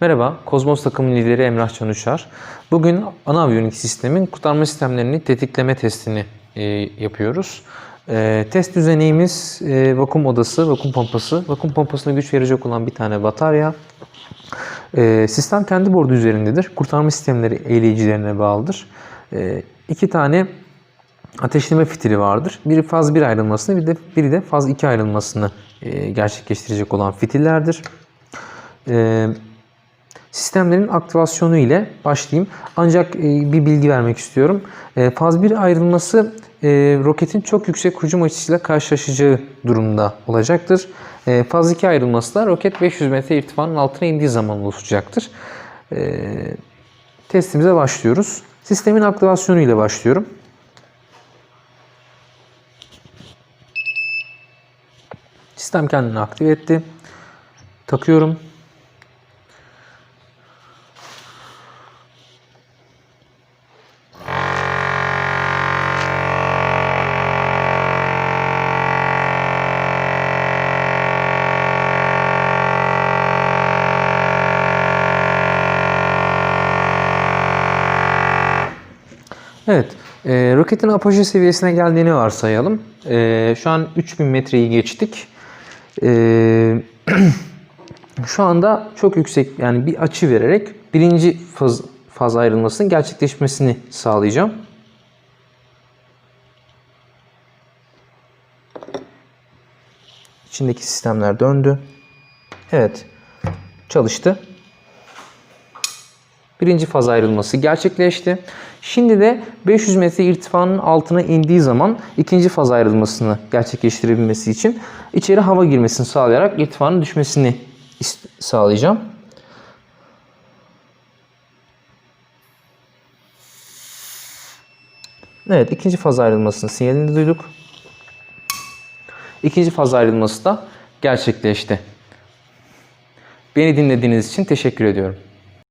Merhaba, Kozmos takım lideri Emrah Canuşar. Bugün ana aviyonik sistemin kurtarma sistemlerini tetikleme testini e, yapıyoruz. E, test düzeneğimiz e, vakum odası, vakum pompası. Vakum pompasına güç verecek olan bir tane batarya. E, sistem kendi bordu üzerindedir. Kurtarma sistemleri eğleyicilerine bağlıdır. E, iki tane ateşleme fitili vardır. Biri faz 1 ayrılmasını, bir de biri de faz 2 ayrılmasını e, gerçekleştirecek olan fitillerdir. E, sistemlerin aktivasyonu ile başlayayım. Ancak e, bir bilgi vermek istiyorum. E, faz 1 ayrılması e, roketin çok yüksek hücum açısıyla karşılaşacağı durumda olacaktır. Faz 2 ayrılması da roket 500 metre irtifanın altına indiği zaman oluşacaktır. Testimize başlıyoruz. Sistemin aktivasyonu ile başlıyorum. Sistem kendini aktive etti. Takıyorum. Evet, e, roketin apogee seviyesine geldiğini varsayalım. E, şu an 3000 metreyi geçtik. E, şu anda çok yüksek yani bir açı vererek birinci faz, faz ayrılmasının gerçekleşmesini sağlayacağım. İçindeki sistemler döndü. Evet, çalıştı. Birinci faz ayrılması gerçekleşti. Şimdi de 500 metre irtifanın altına indiği zaman ikinci faz ayrılmasını gerçekleştirebilmesi için içeri hava girmesini sağlayarak irtifanın düşmesini sağlayacağım. Evet ikinci faz ayrılmasının sinyalini duyduk. İkinci faz ayrılması da gerçekleşti. Beni dinlediğiniz için teşekkür ediyorum.